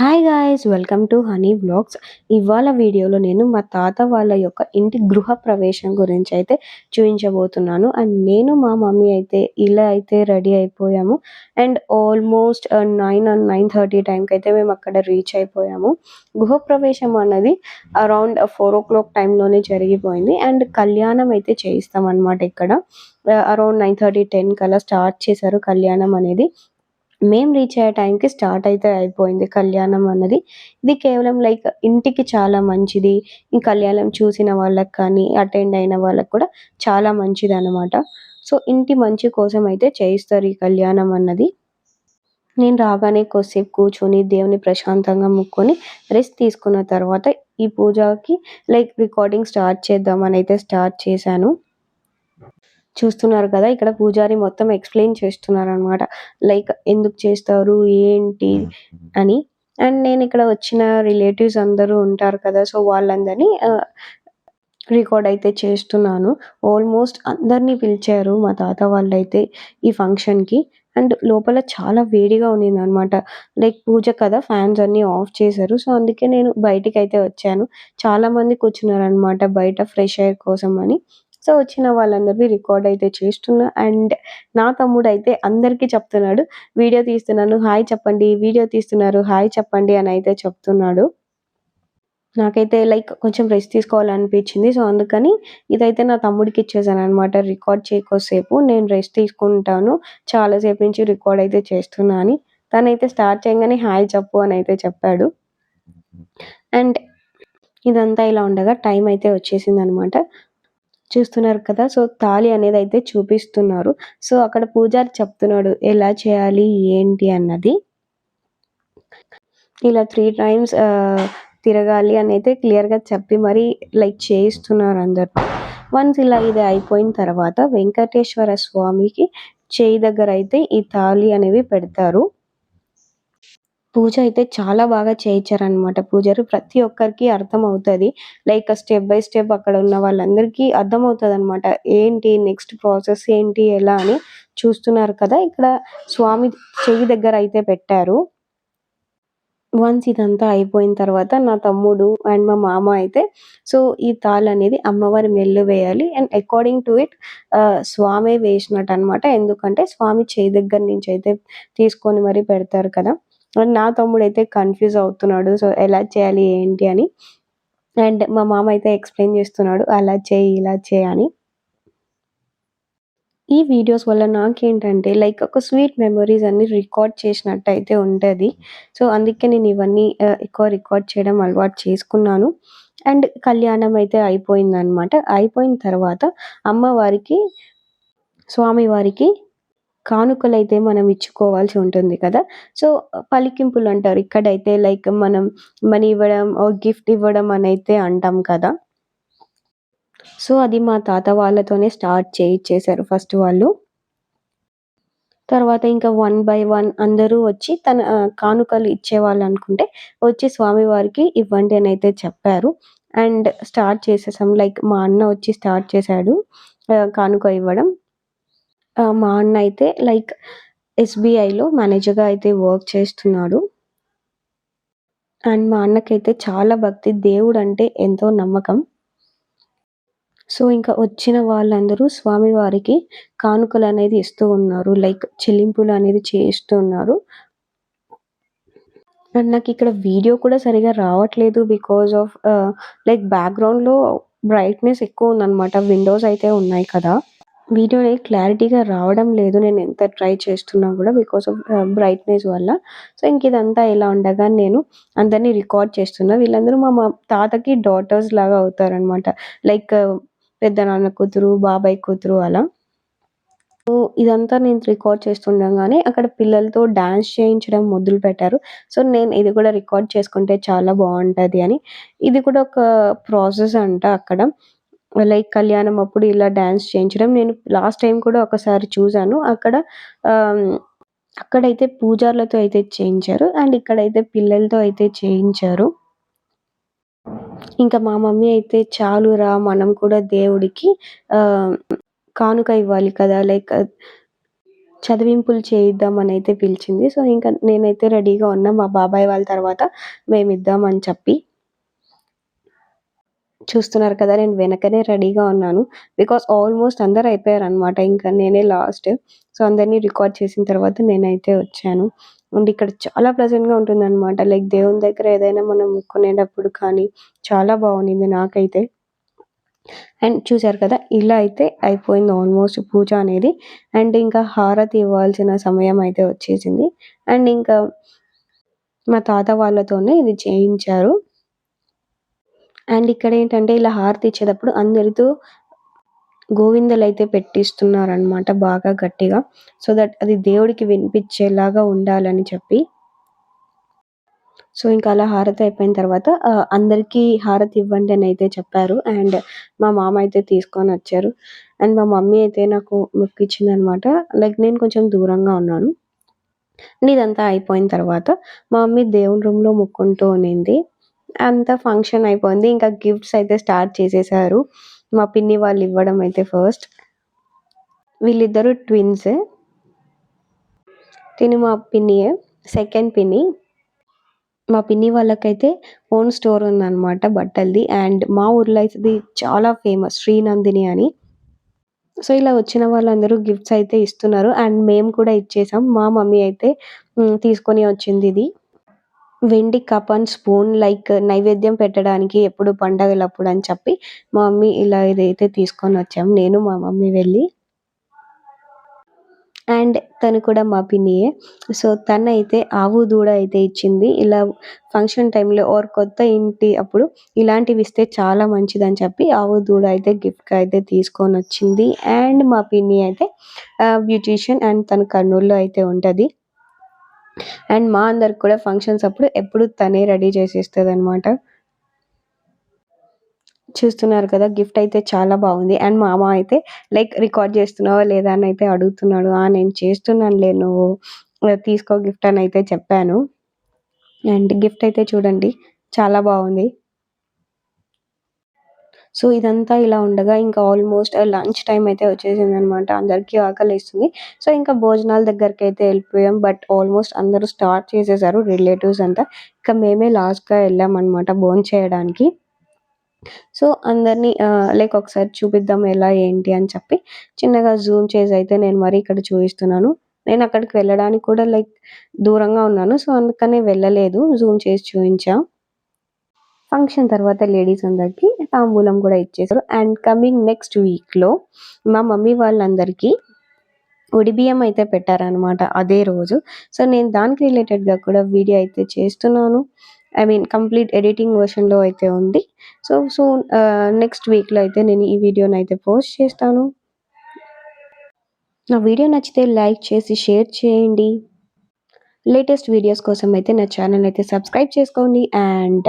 Hi guys welcome to Honey vlogs ఇవాళ వీడియోలో నేను మా తాత వాళ్ళ యొక్క ఇంటి గృహ ప్రవేశం గురించి అయితే చూపించబోతున్నాను. అండ్ నేను మా మమ్మీ అయితే ఇలా అయితే రెడీ అయిపోయాము. And almost nine and nine thirty టైంకి అయితే మేము అక్కడ రీచ్ అయిపోయాము. గృహ ప్రవేశం అన్నది అరౌండ్ ఫోర్ ఓ క్లాక్ టైంలోనే జరిగిపోయింది. అండ్ కళ్యాణం అయితే చేయిస్తాం అనమాట ఇక్కడ అరౌండ్ నైన్ థర్టీ టెన్ కల్లా స్టార్ట్ చేశారు కళ్యాణం అనేది. మేము రీచ్ అయ్యే టైంకి స్టార్ట్ అయితే అయిపోయింది కళ్యాణం అన్నది. ఇది కేవలం లైక్ ఇంటికి చాలా మంచిది. ఈ కళ్యాణం చూసిన వాళ్ళకి కానీ అటెండ్ అయిన వాళ్ళకి కూడా చాలా మంచిది అనమాట సో ఇంటి మంచి కోసం అయితే చేయిస్తారు ఈ కళ్యాణం అన్నది. నేను రాగానే కొద్దిసేపు కూర్చొని దేవుని ప్రశాంతంగా ముక్కొని రెస్ట్ తీసుకున్న తర్వాత ఈ పూజకి లైక్ రికార్డింగ్ స్టార్ట్ చేద్దామని అయితే స్టార్ట్ చేశాను. చూస్తున్నారు కదా ఇక్కడ పూజారి మొత్తం ఎక్స్ప్లెయిన్ చేస్తున్నారు అనమాట లైక్ ఎందుకు చేస్తారు ఏంటి అని. అండ్ నేను ఇక్కడ వచ్చిన రిలేటివ్స్ అందరూ ఉంటారు కదా సో వాళ్ళందరినీ రికార్డ్ అయితే చేస్తున్నాను. ఆల్మోస్ట్ అందరినీ పిలిచారు మా తాత వాళ్ళైతే ఈ ఫంక్షన్కి అండ్ లోపల చాలా వేడిగా ఉన్నింది అనమాట లైక్ పూజ కదా ఫ్యాన్స్ అన్ని ఆఫ్ చేశారు. సో అందుకే నేను బయటికి అయితే వచ్చాను. చాలా మంది కూర్చున్నారు అనమాట బయట ఫ్రెష్ ఎయిర్ కోసం అని. సో వచ్చిన వాళ్ళందరివి రికార్డ్ అయితే చేస్తున్నా. అండ్ నా తమ్ముడు అయితే అందరికీ చెప్తున్నాడు వీడియో తీస్తున్నాను హాయ్ చెప్పండి వీడియో తీస్తున్నారు హాయ్ చెప్పండి అని అయితే చెప్తున్నాడు. నాకైతే లైక్ కొంచెం రెస్ట్ తీసుకోవాలనిపించింది. సో అందుకని ఇదైతే నా తమ్ముడికి ఇచ్చేసాను అనమాట రికార్డ్ చేయకోసేపు. నేను రెస్ట్ తీసుకుంటాను చాలాసేపు నుంచి రికార్డ్ అయితే చేస్తున్నా అని. తనైతే స్టార్ట్ చేయగానే హాయ్ చెప్పు అని అయితే చెప్పాడు. అండ్ ఇదంతా ఇలా ఉండగా టైం అయితే వచ్చేసింది అనమాట చూస్తున్నారు కదా. సో తాళి అనేది అయితే చూపిస్తున్నారు. సో అక్కడ పూజారి చెప్తున్నాడు ఎలా చేయాలి ఏంటి అన్నది. ఇలా త్రీ టైమ్స్ తిరగాలి అని అయితే క్లియర్గా చెప్పి మరి లైక్ చేయిస్తున్నారు అందరు. వన్స్ ఇలా ఇది అయిపోయిన తర్వాత వెంకటేశ్వర స్వామికి చేయి దగ్గర అయితే ఈ తాళి అనేవి పెడతారు. పూజ అయితే చాలా బాగా చేయించారనమాట పూజారి ప్రతి ఒక్కరికి అర్థం అవుతుంది లైక్ స్టెప్ బై స్టెప్ అక్కడ ఉన్న వాళ్ళందరికీ అర్థం అవుతుంది అనమాట ఏంటి నెక్స్ట్ ప్రాసెస్ ఏంటి ఎలా అని చూస్తున్నారు కదా? ఇక్కడ స్వామి చెయ్యి దగ్గర అయితే పెట్టారు. వన్స్ ఇదంతా అయిపోయిన తర్వాత నా తమ్ముడు అండ్ మా మామ అయితే సో ఈ తాళ్ అనేది అమ్మవారి మెల్లు వేయాలి. అండ్ అకార్డింగ్ టు ఇట్ స్వామి వేసినట్టు అనమాట ఎందుకంటే స్వామి చేయి దగ్గర నుంచి అయితే తీసుకొని మరి పెడతారు కదా. నా తమ్ముడు అయితే కన్ఫ్యూజ్ అవుతున్నాడు. సో ఎలా చేయాలి ఏంటి అని. అండ్ మా మామ అయితే ఎక్స్ప్లెయిన్ చేస్తున్నాడు. అలా చేయి ఇలా చేయి అని. ఈ వీడియోస్ వల్ల నాకేంటంటే లైక్ ఒక స్వీట్ మెమరీస్ అన్ని రికార్డ్ చేసినట్టు అయితే ఉంటుంది. సో అందుకే నేను ఇవన్నీ ఎక్కువ రికార్డ్ చేయడం అలవాటు చేసుకున్నాను. అండ్ కళ్యాణం అయితే అయిపోయిందనమాట అయిపోయిన తర్వాత అమ్మవారికి స్వామివారికి కానుకలైతే మనం ఇచ్చుకోవాల్సి ఉంటుంది కదా. సో పలికింపులు అంటారు. ఇక్కడైతే లైక్ మనం మనీ ఇవ్వడం గిఫ్ట్ ఇవ్వడం అని అయితే అంటాం కదా. సో అది మా తాత వాళ్ళతోనే స్టార్ట్ చేయించేశారు ఫస్ట్ వాళ్ళు. తర్వాత ఇంకా వన్ బై వన్ అందరూ వచ్చి తన కానుకలు ఇచ్చేవాళ్ళు అనుకుంటే వచ్చి స్వామివారికి ఇవ్వండి అని అయితే చెప్పారు. అండ్ స్టార్ట్ చేసేసాం. లైక్ మా అన్న వచ్చి స్టార్ట్ చేశాడు కానుక ఇవ్వడం. మా అన్న అయితే లైక్ ఎస్బీఐలో మేనేజర్గా అయితే వర్క్ చేస్తున్నాడు. అండ్ మా అన్నకైతే చాలా భక్తి దేవుడు అంటే ఎంతో నమ్మకం. సో ఇంకా వచ్చిన వాళ్ళందరూ స్వామివారికి కానుకలు అనేది ఇస్తూ ఉన్నారు లైక్ చెల్లింపులు అనేది చేస్తూ ఉన్నారు. అండ్ నాకు ఇక్కడ వీడియో కూడా సరిగా రావట్లేదు బికాస్ ఆఫ్ లైక్ బ్యాక్గ్రౌండ్లో బ్రైట్నెస్ ఎక్కువ ఉందన్నమాట విండోస్ అయితే ఉన్నాయి కదా. వీడియో అనేది క్లారిటీగా రావడం లేదు. నేను ఎంత ట్రై చేస్తున్నా కూడా బికాస్ ఆఫ్ బ్రైట్నెస్ వల్ల. సో ఇంక ఇదంతా ఇలా ఉండగా నేను అందరినీ రికార్డ్ చేస్తున్నా. వీళ్ళందరూ మా తాతకి డాటర్స్ లాగా అవుతారనమాట లైక్ పెద్ద నాన్న కూతురు బాబాయ్ కూతురు అలా. సో ఇదంతా నేను రికార్డ్ చేస్తుండగానే అక్కడ పిల్లలతో డాన్స్ చేయించడం మొదలు పెట్టారు. సో నేను ఇది కూడా రికార్డ్ చేసుకుంటే చాలా బాగుంటుంది అని. ఇది కూడా ఒక ప్రాసెస్ అంట అక్కడ. లైక్ కళ్యాణం అప్పుడు ఇలా డ్యాన్స్ చేయించడం నేను లాస్ట్ టైం కూడా ఒకసారి చూశాను అక్కడ అక్కడైతే పూజార్లతో అయితే చేయించారు అండ్ ఇక్కడైతే పిల్లలతో అయితే చేయించారు ఇంకా మా మమ్మీ అయితే చాలురా మనం కూడా దేవుడికి కానుక ఇవ్వాలి కదా లైక్ చదివింపులు చేయిద్దామని అయితే పిలిచింది. సో, ఇంకా నేనైతే రెడీగా ఉన్నా. మా బాబాయ్ వాళ్ళ తర్వాత మేమిద్దామని చెప్పి. చూస్తున్నారు కదా! నేను వెనకనే రెడీగా ఉన్నాను. బికాస్ ఆల్మోస్ట్ అందరు అయిపోయారు అనమాట ఇంకా నేనే లాస్ట్. సో, అందరిని రికార్డ్ చేసిన తర్వాత నేనైతే వచ్చాను. అండ్ ఇక్కడ చాలా ప్రజెంట్గా ఉంటుంది అనమాట లైక్ దేవుని దగ్గర ఏదైనా మనం మొక్కునేటప్పుడు కానీ చాలా బాగుండింది నాకైతే. అండ్ చూసారు కదా! ఇలా అయితే అయిపోయింది ఆల్మోస్ట్ పూజ అనేది. అండ్ ఇంకా హారతి ఇవ్వాల్సిన సమయం అయితే వచ్చేసింది. అండ్ ఇంకా మా తాత వాళ్ళతోనే ఇది చేయించారు. అండ్ ఇక్కడ ఏంటంటే ఇలా హారతి ఇచ్చేటప్పుడు అందరితో గోవిందలు అయితే పెట్టిస్తున్నారనమాట బాగా గట్టిగా. సో దట్ అది దేవుడికి వినిపించేలాగా ఉండాలని చెప్పి. సో, ఇంకా అలా హారతి అయిపోయిన తర్వాత అందరికీ హారతి ఇవ్వండి అని అయితే చెప్పారు. అండ్ మా మామ అయితే తీసుకొని వచ్చారు అండ్ మా మమ్మీ అయితే నాకు మొక్కిచ్చిందనమాట. లైక్ నేను కొంచెం దూరంగా ఉన్నాను. అండ్ ఇదంతా అయిపోయిన తర్వాత మా మమ్మీ దేవుని రూమ్‌లో మొక్కుంటూ ఉన్నింది. అంతా ఫంక్షన్ అయిపోయింది. ఇంకా గిఫ్ట్స్ అయితే స్టార్ట్ చేసేసారు. మా పిన్ని వాళ్ళు ఇవ్వడం అయితే ఫస్ట్. వీళ్ళిద్దరూ ట్విన్స్. తిను మా పిన్నియే. సెకండ్ పిన్ని. మా పిన్ని వాళ్ళకైతే ఓన్ స్టోర్ ఉందన్నమాట బట్టలది. అండ్ మా ఊర్లో అయితే చాలా ఫేమస్ శ్రీనందిని అని. సో, ఇలా వచ్చిన వాళ్ళందరూ గిఫ్ట్స్ అయితే ఇస్తున్నారు. అండ్ మేము కూడా ఇచ్చేసాం. మా మమ్మీ అయితే తీసుకొని వచ్చింది ఇది వెండి కప్ అండ్ స్పూన్ లైక్ నైవేద్యం పెట్టడానికి ఎప్పుడు పండగలప్పుడు అని చెప్పి మా మమ్మీ ఇలా ఇదైతే తీసుకొనొచ్చాం. నేను మా మమ్మీ వెళ్ళి. అండ్ తను కూడా మా పిన్నియే. సో, తనైతే ఆవు దూడ అయితే ఇచ్చింది. ఇలా ఫంక్షన్ టైంలో ఓర్ కొత్త ఇంటి అప్పుడు ఇలాంటివి ఇస్తే చాలా మంచిదని చెప్పి ఆవు దూడ అయితే గిఫ్ట్‌గా అయితే తీసుకొని వచ్చింది అండ్ మా పిన్ని అయితే బ్యూటీషియన్ అండ్ తను కర్నూల్‌లో అయితే ఉంటుంది అండ్ మా అందరికి కూడా ఫంక్షన్స్ అప్పుడు ఎప్పుడు తనే రెడీ చేసిస్తదనమాట. చూస్తున్నారు కదా! గిఫ్ట్ అయితే చాలా బాగుంది. అండ్ మామ అయితే లైక్ రికార్డ్ చేస్తున్నావా లేదా అని అయితే అడుగుతున్నాడు. ఆ! నేను చేస్తున్నానులే నువ్వు తీసుకో గిఫ్ట్ అని అయితే చెప్పాను. అండ్ గిఫ్ట్ అయితే చూడండి చాలా బాగుంది సో, ఇదంతా ఇలా ఉండగా ఇంకా ఆల్మోస్ట్ లంచ్ టైం అయితే వచ్చేసింది అనమాట అందరికీ ఆకలేస్తుంది. సో, ఇంకా భోజనాల అయితే వెళ్ళిపోయాం బట్ ఆల్మోస్ట్ అందరూ స్టార్ట్ చేసేసారు రిలేటివ్స్ అంతా. ఇంకా మేమే లాస్ట్‌గా వెళ్ళాం ఎళ్ళామనమాట భోంచేయడానికి. సో, అందరిని లైక్ ఒకసారి చూపిద్దాం ఎలా ఏంటి అని చెప్పి చిన్నగా జూమ్ చేసి అయితే నేను మరి ఇక్కడ చూపిస్తున్నాను. నేను అక్కడికి వెళ్ళడానికి కూడా లైక్ దూరంగా ఉన్నాను. సో, అందుకనే వెళ్ళలేదు. జూమ్ చేసి చూపించాం ఫంక్షన్ తర్వాత లేడీస్ అందరికీ తాంబూలం కూడా ఇచ్చేసారు. అండ్ కమింగ్ నెక్స్ట్ వీక్‌లో మా మమ్మీ వాళ్ళందరికీ ఒడిబియ్యం అయితే పెట్టారనమాట అదే రోజు. సో, నేను దానికి రిలేటెడ్‌గా కూడా వీడియో అయితే చేస్తున్నాను. ఐ మీన్ కంప్లీట్ ఎడిటింగ్ వర్షన్‌లో అయితే ఉంది. సో, సో నెక్స్ట్ వీక్‌లో అయితే నేను ఈ వీడియోని అయితే పోస్ట్ చేస్తాను. నా వీడియో నచ్చితే లైక్ చేసి షేర్ చేయండి. లేటెస్ట్ వీడియోస్ కోసం అయితే నా ఛానల్ అయితే సబ్స్క్రైబ్ చేసుకోండి. And